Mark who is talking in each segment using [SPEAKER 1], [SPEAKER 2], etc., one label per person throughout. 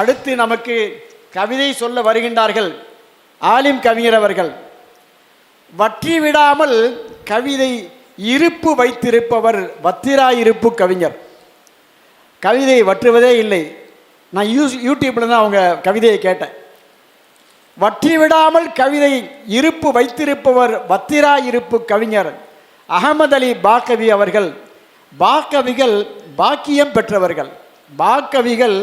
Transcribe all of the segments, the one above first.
[SPEAKER 1] அடுத்து நமக்கு கவிதை சொல்ல வருகின்றார்கள். ஆலிம் கவிஞர் அவர்கள். வற்றி விடாமல் கவிதை இருப்பு வைத்திருப்பவர் வத்திராயிருப்பு கவிஞர். கவிதை வற்றுவதே இல்லை. நான் யூஸ் யூடியூப்பில் தான் அவங்க கவிதையை கேட்டேன். வற்றி விடாமல் கவிதை இருப்பு வைத்திருப்பவர் வத்திரா இருப்பு கவிஞர் அகமது அலி பாக்கவி அவர்கள். பாக்கவிகள் பாக்கியம் பெற்றவர்கள். பாக்கவிகள்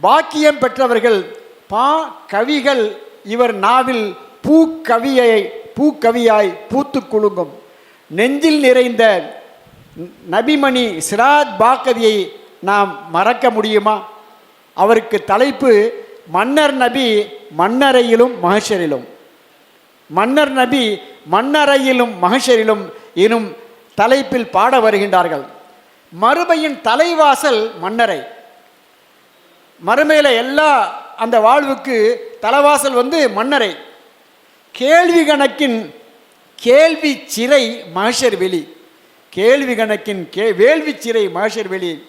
[SPEAKER 1] பாக்கியம் பெற்றவர்கள் பா கவிகள் இவர் நாவில் பூக்கவியை பூக்கவியாய் பூத்து குலுங்கும். நெஞ்சில் நிறைந்த நபிமணி சிராத் பாக்கவியை நாம் மறக்க முடியுமா? அவருக்கு தலைப்பு மன்னர் நபி மன்னரையிலும் மகஷரிலும். மன்னர் நபி மன்னரையிலும் மகஷரிலும் எனும் தலைப்பில் பாட வருகின்றார்கள். மறுமையின் தலைவாசல் மன்னரை. மறுமையில் எல்லா அந்த வாழ்வுக்கு தலைவாசல் வந்து மன்னரை. கேள்வி கணக்கின் கேள்வி சிறை மகஷர் வெளி. கேள்வி கணக்கின் கே வேள்வி சிறை மகஷர் வெளி.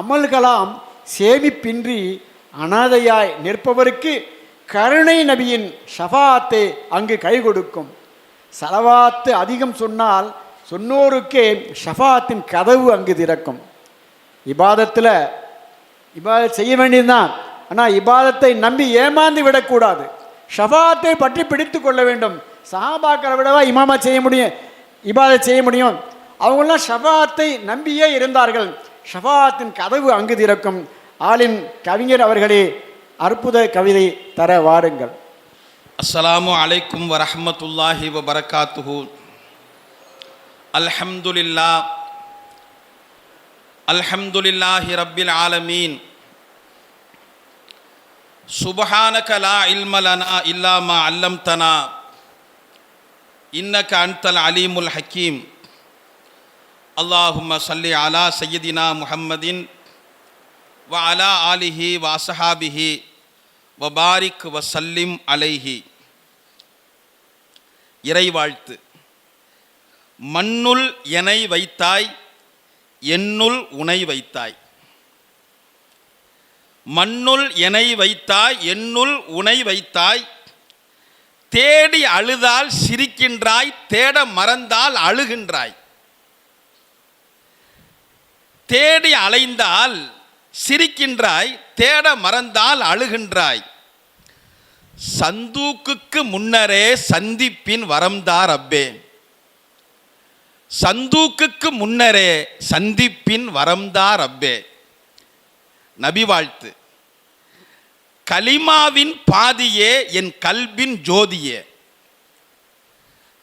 [SPEAKER 1] அமல்களாம் சேமிப்பின்றி அனாதையாய் நிற்பவருக்கு கருணை நபியின் ஷஃபாத்தை அங்கு கை கொடுக்கும். சலவாத்து அதிகம் சொன்னால் சொன்னோருக்கே ஷஃபாத்தின் கதவு அங்கு திறக்கும். இபாதத்தில் இபாதத் செய்ய வேண்டியதுதான். ஆனால் இபாதத்தை நம்பி ஏமாந்து விடக்கூடாது. ஷஃபாத்தை பற்றி பிடித்து கொள்ள வேண்டும். சஹாபாக்களை விடவா இமாமா செய்ய முடியும் இபாதத் செய்ய முடியும்? அவங்களாம் ஷபாத்தை நம்பியே இருந்தார்கள். ஷபாத்தின் கதவு அங்கு திறக்கும். ஆளின் கவிஞர் அவர்களே அற்புத கவிதை தர வாருங்கள்.
[SPEAKER 2] அஸ்ஸலாமு அலைக்கும் வரஹ்மத்துல்லாஹி வபரகாத்துஹு. அல்ஹம்துலில்லா அல்ஹம்துலில்லாஹி ரப்பில் ஆலமீன். சுபஹானக லா இல்ம லனா இல்லா மா அல்லம்தனா. இன்னக அன்தல் அலீமுல் ஹக்கீம். அல்லாஹும்ம சல்லி அலா சையதினா முஹம்மதின் வ அலா ஆலிஹி வ அஸ்ஹாபிஹி வபாரிக் வசல்லிம் அலைஹி. இறைவாழ்த்து. மண்ணுள் எனை வைத்தாய் என்னுள் உனை வைத்தாய். மண்ணுள் எனை வைத்தாய் என்னுள் உனை வைத்தாய். தேடி அழுதால் சிரிக்கின்றாய் தேட மறந்தால் அழுகின்றாய். தேடி அலைந்தால் சிரிக்கின்றாய் தேட மறந்தால் அழுகின்றாய். சந்தூக்குக்கு முன்னரே சந்திப்பின் வரம்தார் அப்பே. சந்தூக்குக்கு முன்னரே சந்திப்பின் வரம்தா ரப்பே. நபி வாழ்த்து. கலிமாவின் பாதியே என் கல்பின் ஜோதியே.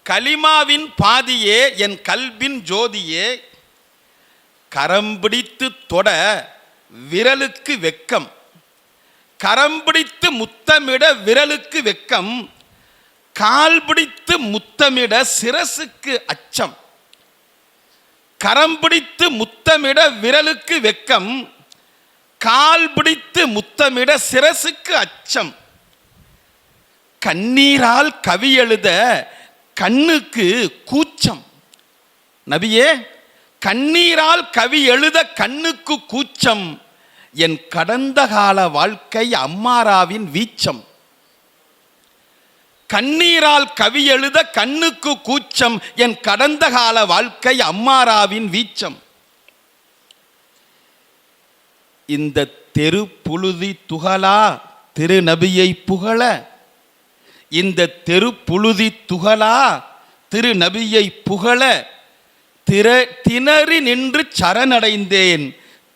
[SPEAKER 2] கலிமாவின் பாதியே என் கல்பின் ஜோதியே. கரம் பிடித்து தொட விரலுக்கு வெக்கம். கரம் பிடித்து முத்தமிட விரலுக்கு வெக்கம். கால் பிடித்து முத்தமிட சிரசுக்கு அச்சம். கரம் பிடித்து முத்தமிட விரலுக்கு வெக்கம் கால் பிடித்து முத்தமிட சிரசுக்கு அச்சம். கண்ணீரால் கவி எழுத கண்ணுக்கு கூச்சம். நபியே கண்ணீரால் கவி எழுத கண்ணுக்கு கூச்சம் என் கடந்த கால வாழ்க்கை அம்மாராவின் வீச்சம். கண்ணீரால் கவி எழுத கண்ணுக்கு கூச்சம் என் கடந்த கால வாழ்க்கை அம்மாராவின் வீச்சம். இந்த தெரு புழுதி துகளா திருநபியை புகழ. இந்த தெரு புழுதி துகளா திருநபியை புகழ. திர திணறி நின்று சரணடைந்தேன்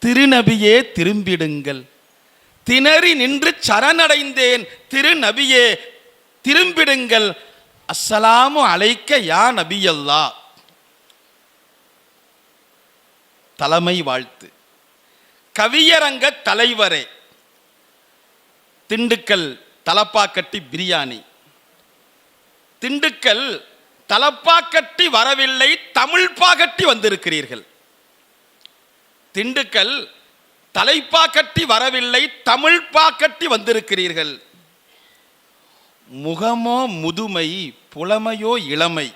[SPEAKER 2] திருநபியே திரும்பிடுங்கள். திணறி நின்று சரணடைந்தேன் திருநபியே திரும்பிடுங்கள். அஸ்ஸலாமு அழைக்க யா நபியல்லா. தலைமை வாழ்த்து. கவியரங்க தலைவரே. திண்டுக்கல் தலப்பாக்கட்டி பிரியாணி. திண்டுக்கல் தலப்பாக்கட்டி வரவில்லை தமிழ் பாக்கட்டி வந்திருக்கிறீர்கள். திண்டுக்கல் தலைப்பாக்கட்டி வரவில்லை தமிழ் பாக்கட்டி வந்திருக்கிறீர்கள். முகமோ முதுமை புலமையோ இளமை.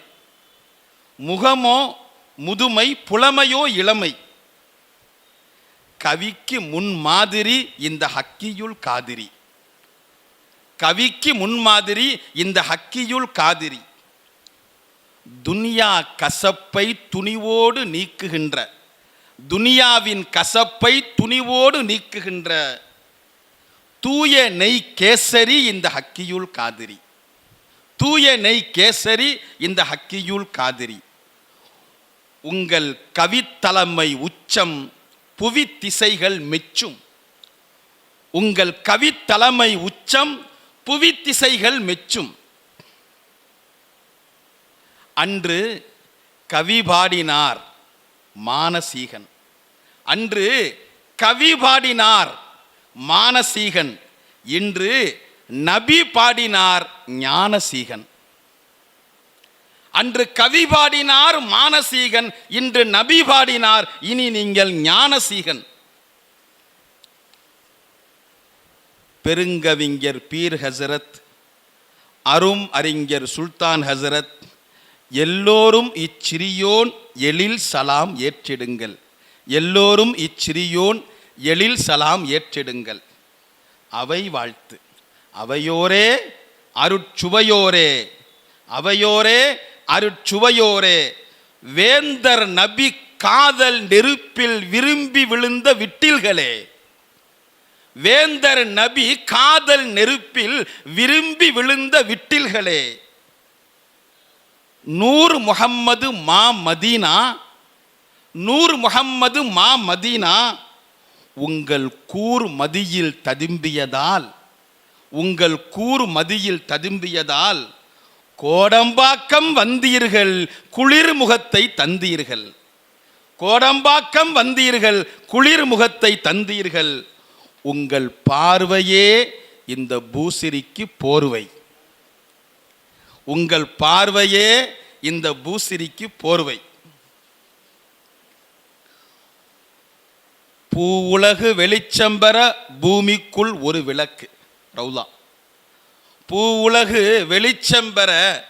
[SPEAKER 2] முகமோ முதுமை புலமையோ இளமை. கவிக்கு முன் மாதிரி இந்த ஹக்கியுள் காதிரி. கவிக்கு முன் மாதிரி இந்த ஹக்கியுள் காதிரி. துனியா கசப்பை துணிவோடு நீக்குகின்ற. துனியாவின் கசப்பை துணிவோடு நீக்குகின்ற. தூய நெய் கேசரி இந்த ஹக்கியுல் காதிரி. தூய நெய் கேசரி இந்த ஹக்கியுல் காதிரி. உங்கள் கவித்தலைமை உச்சம் புவி திசைகள் மெச்சும். உங்கள் கவித்தலைமை உச்சம் புவி திசைகள் மெச்சும். அன்று கவி பாடினார் மானசீகன். அன்று கவி பாடினார் மானசீகன். இன்று நபி பாடினார் ஞானசீகன். அன்று கவி பாடினார் மானசீகன் இன்று நபி பாடினார் இனி நீங்கள் ஞானசீகன். பெருங்கவிஞர் பீர் ஹசரத் அரும் அறிஞர் சுல்தான் ஹசரத் எல்லோரும் இச்சிறியோன் எழில் சலாம் ஏற்றிடுங்கள். எல்லோரும் இச்சிறியோன் எழில் சலாம் ஏற்றிடுங்கள். அவை வாழ்த்து. அவையோரே அருட்சுவையோரே. அவையோரே அருட்சுவையோரே. வேந்தர் நபி காதல் நெருப்பில் விரும்பி விழுந்த விட்டில்களே. வேந்தர் நபி காதல் நெருப்பில் விரும்பி விழுந்த விட்டில்களே. நூர் முகம்மது மா மதீனா. நூர் முகம்மது மா மதீனா. உங்கள் கூர் மதியில் ததும்பியதால் உங்கள் கூர் மதியில் ததும்பியதால் கோடம்பாக்கம் வந்தீர்கள் குளிர் முகத்தை தந்தீர்கள். கோடம்பாக்கம் வந்தீர்கள் குளிர் முகத்தை தந்தீர்கள். உங்கள் பார்வையே இந்த பூசிரிக்கு போர்வை. உங்கள் பார்வையே இந்த பூசிரிக்கு போர்வை. பூ உலகு வெளிச்சம்பர பூமிக்குள் ஒரு விளக்கு ரவுலா. பூ உலகு வெளிச்சம்பர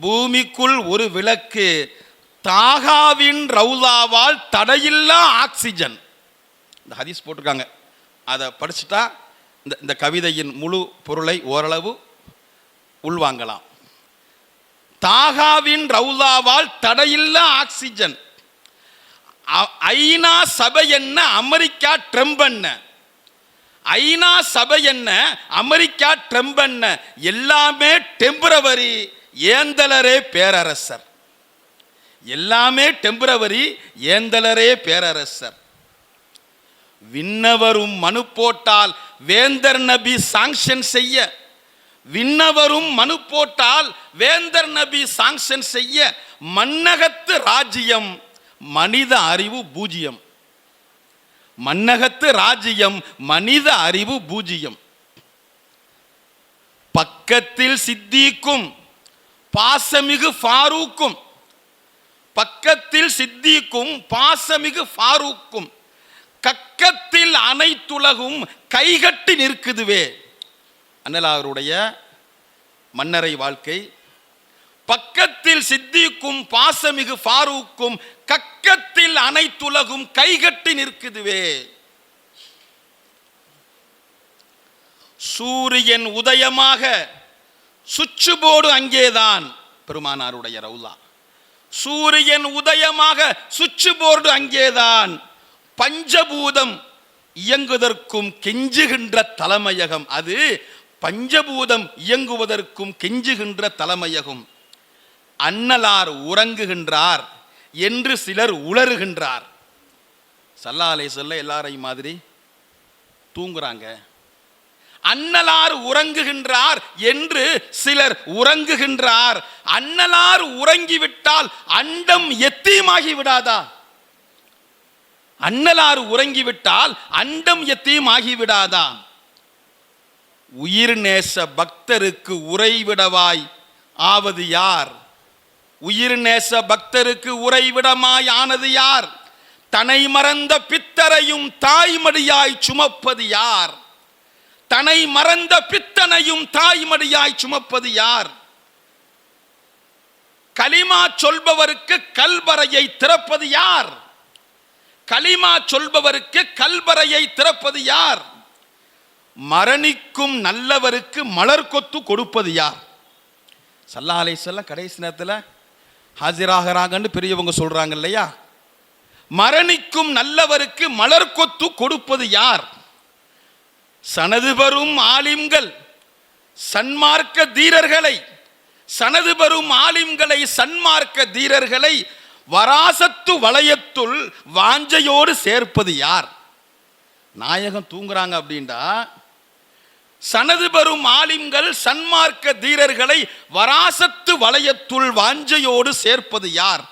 [SPEAKER 2] பூமிக்குள் ஒரு விளக்கு தாகாவின் ரவுலாவால் தடையில்லா ஆக்சிஜன். இந்த ஹதீஸ் போட்டிருக்காங்க. அதை படிச்சுட்டா இந்த இந்த கவிதையின் முழு பொருளை ஓரளவு உள்வாங்கலாம். தாகாவின் ரவுலாவால் தடையில்லா ஆக்சிஜன். ஐநா சபை என்ன? அமெரிக்கா ட்ரம்ப் என்ன? ஐநா சபை என்ன? அமெரிக்கா ட்ரம்ப் என்ன? எல்லாமே டெம்பரவரி ஏந்தலரே பேரரசர். எல்லாமே டெம்பரவரி ஏந்தலரே பேரரசர். விண்ணவரும் மனு போட்டால் வேந்தர் நபி சாங்ஷன் செய்ய. விண்ணவரும் மனு போட்டால் வேந்தர் நபி சாங்ஷன் செய்ய. மன்னகத்து ராஜ்யம். மனித அறிவு பூஜ்ஜியம் மன்னகத்து ராஜ்யம் மனித அறிவு பூஜ்ஜியம் பக்கத்தில் சித்திக்கும் பாசமிகு ஃபாரூக்கும். பக்கத்தில் சித்திக்கும் பாசமிகு ஃபாரூக்கும். கக்கத்தில் அனைத்துலகும் கைகட்டி நிற்குதுவே. அண்ணலாருடைய மன்னரை வாழ்க்கை பக்கத்தில் சித்திக்கும் பாசமிகு ஃபாரூக்கும் கக்கத்தில் அனைத்துலகும் கைகட்டி நிற்குதுவே. சூரியன் உதயமாக சுச்சு போர்டு அங்கேதான். பெருமானாருடைய ரவுலா. சூரியன் உதயமாக சுச்சு போர்டு அங்கேதான். பஞ்சபூதம் இயங்குவதற்கும் கெஞ்சுகின்ற தலைமையகம். அது பஞ்சபூதம் இயங்குவதற்கும் கெஞ்சுகின்ற தலைமையகம். அன்னலார் உறங்குகின்றார் என்று சிலர் உளறுகின்றார். சல்லாலை சொல்ல எல்லாரையும் மாதிரி தூங்குறாங்க. அன்னலார் உறங்குகின்றார் என்று சிலர் உறங்குகின்றார். அன்னலார் உறங்கிவிட்டால் அண்டம் எத்தியமாகி விடாதா? அன்னலார் உறங்கிவிட்டால் அண்டம் எத்தியும் விடாதா? உயிர் நேச பக்தருக்கு உறைவிடவாய் ஆவது யார்? உயிர் நேச பக்தருக்கு உறைவிடமாய் ஆனது யார்? தனை மறந்த பித்தரையும் தாய்மடியாய் சுமப்பது யார்? தனை மறந்த பித்தனையும் தாய்மடியாய் சுமப்பது யார்? கலிமா சொல்பவருக்கு கல்வரையை திறப்பது யார்? கலிமா சொல்பவருக்கு கல்வரையை திறப்பது யார்? மரணிக்கும் நல்லவருக்கு மலர் கொத்து கொடுப்பது யார்? சல்லா அலைஹிஸ்ஸலாம் கடைசி நேரத்தில் ஹாஜராகிறாங்கன்னு பெரியவங்க சொல்றாங்க இல்லையா? மரணிக்கும் நல்லவருக்கு மலர் கொத்து கொடுப்பது யார்? சனது பெறும் ஆலிம்கள் சன்மார்க்க தீரர்களை சனது பெறும் ஆலிம்களை சன்மார்க்க தீரர்களை வராசத்து வளையத்துள் வாஞ்சையோடு சேர்ப்பது யார்? நாயகம் தூங்குறாங்க அப்படின்டா சனது பெறும் ஆலிம்கள் சன்மார்க்க தீரர்களை வராசத்து வளையத்துள் வாஞ்சையோடு சேர்ப்பது யார்?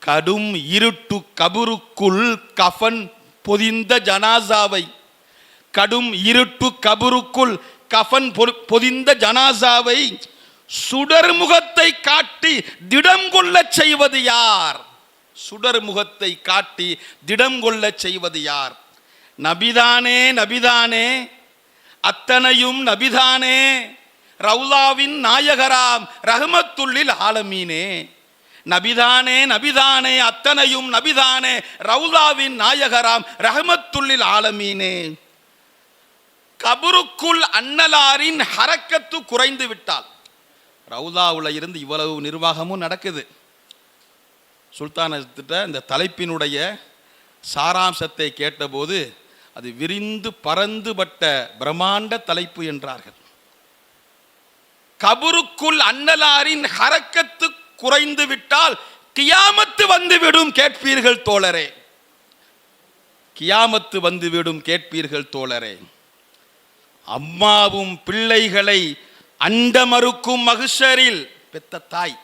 [SPEAKER 2] கடும் இருட்டு கபருக்குள் கஃன் பொதிந்த ஜனாசாவை. கடும் இருட்டு கபருக்குள் கஃன் பொதிந்த ஜனாசாவை சுடர் முகத்தை காட்டி திடம் கொள்ளச் செய்வது யார்? சுடர் முகத்தை காட்டி திடம் கொள்ளச் செய்வது யார்? நபிதானே நபிதானே அத்தனையும் நபிதானே. ரவுலாவின் நாயகராம் ரஹமத்துள்ளில் ஆலமீனே. நபிதானே நபிதானே அத்தனையும் நபிதானே ரவுலாவின் நாயகராம் ரஹமத்துள்ளில் ஆலமீனே. கபருக்குள் அன்னலாரின் ஹரக்கத்து குறைந்து விட்டால் ரவுலாவுல இருந்து இவ்வளவு நிர்வாகமும் நடக்குது. சுல்தானத்திட்ட இந்த தலைப்பினுடைய சாராம்சத்தை கேட்டபோது அது விரிந்து பறந்துபட்ட பிரம்மாண்ட தலைப்பு என்றார்கள். கபருக்குள் அன்னலாரின் ஹரக்கத்து குறைந்து விட்டால் கியாமத்து வந்துவிடும் கேட்பீர்கள் தோழரே. கியாமத்து வந்துவிடும் கேட்பீர்கள் தோழரே. அம்மாவும் பிள்ளைகளை அண்ட மறுக்கும் மகிஷரில் பெத்த தாய்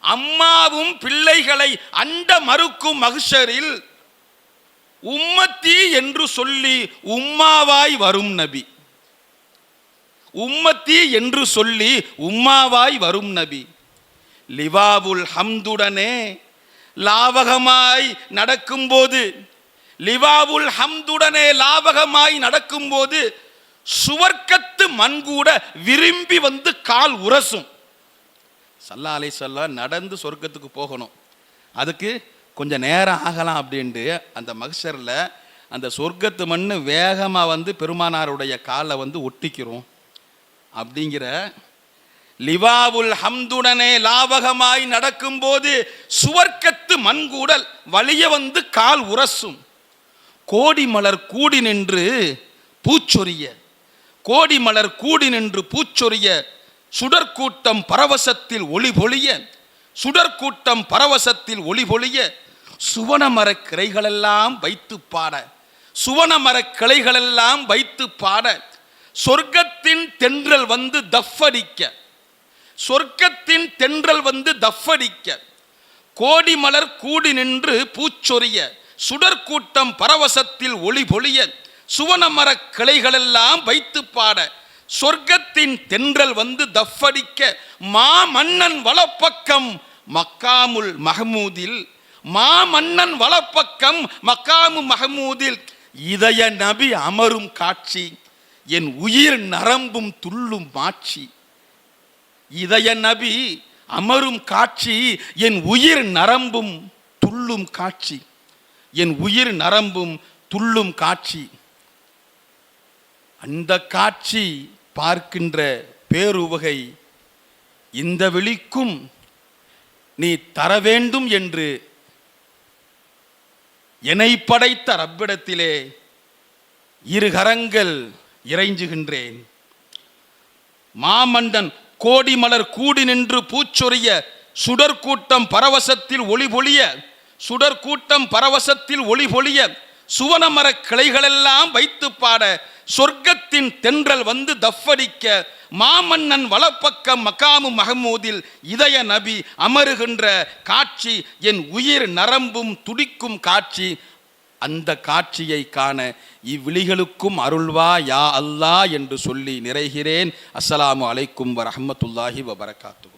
[SPEAKER 2] அம்மாவும் பிள்ளைகளை அண்ட மறுக்கும் மகிஷரில் உம்மத்தி என்று சொல்லி உம்மாவாய் வரும் நபி. உம்மத்தி என்று சொல்லி உம்மாவாய் வரும் நபி. லிவாவுல் ஹம்துடனே லாவகமாய் நடக்கும்போது லிவாவுல் ஹம்துடனே லாவகமாய் நடக்கும்போது சுவர்க்கத்து மண் கூட விரும்பி வந்து கால் உரசும். சல்லா அலை சொல்ல நடந்து சொர்க்கத்துக்கு போகணும். அதுக்கு கொஞ்சம் நேரம் ஆகலாம் அப்படின்ட்டு அந்த மகசரில் அந்த சொர்க்கத்து மண் வேகமாக வந்து பெருமானாருடைய காலை வந்து ஒட்டிக்கிறோம். அப்படிங்கிற லிவாவுல் ஹம்துடனே லாவகமாய் நடக்கும்போது சுவர்க்கத்து மண்கூடல் வழிய வந்து கால் உரசும். கோடி மலர் கூடி நின்று பூச்சொரிய. கோடி மலர் கூடி நின்று பூச்சொரிய. சுடற்கூட்டம் பரவசத்தில் ஒளி பொழிய. சுடற்கூட்டம் பரவசத்தில் ஒளி பொழிய சுவனமரக் கிளைகளெல்லாம் வைத்து பாட. சுவனமரக் கிளைகளெல்லாம் வைத்து பாட. சொர்க்கத்தின் தென்றல் வந்து தஃபடிக்க. சொர்க்கத்தின் தென்றல் வந்து தஃபடிக்க. கோடி மலர் கூடி நின்று பூச்சொரிய. சுடற்கூட்டம் பரவசத்தில் ஒளி பொழிய சுவனமரக் கிளைகளெல்லாம் வைத்து பாட. சொர்க்கத்தின் தென்றல் வந்து தஃபடிக்க மா மன்னன் வலப்பக்கம் மக்காமுல் மஹமூதில் மா மன்னன் வலப்பக்கம் மக்காமு மஹமூதில். இதய நபி அமரும் காட்சி என் உயிர் நரம்பும் துள்ளும் மாட்சி. இதய நபி அமரும் காட்சி என் உயிர் நரம்பும் துள்ளும் காட்சி. என் உயிர் நரம்பும் துள்ளும் காட்சி. அந்த காட்சி பார்க்கின்ற பேருவகை இந்த விழிக்கும் நீ தர வேண்டும் என்று என்னை படைத்த ரப்பிடத்திலே இரு கரங்கள் இறைஞ்சுகின்றேன். மாமண்டன் கோடி மலர் கூடி நின்று பூச்சொரிய சுடர்கூட்டம் பரவசத்தில் ஒளி பொழிய சுடர்கூட்டம் பரவசத்தில் ஒளி பொழிய சுவனமரக் கிளைகளெல்லாம் வைத்து பாட சொர்க்கத்தின் தென்றல் வந்து தஃப்படிக்க மாமன்னன் வலப்பக்கம் மகாமு மஹமூதில் இதய நபி அமருகின்ற காட்சி என் உயிர் நரம்பும் துடிக்கும் காட்சி. அந்த காட்சியை காண இவ்விழிகளுக்கும் அருள்வா யா அல்லா என்று சொல்லி நிறைகிறேன். அஸ்ஸலாமு அலைக்கும் வரஹ்மத்துல்லாஹி வபரகாத்து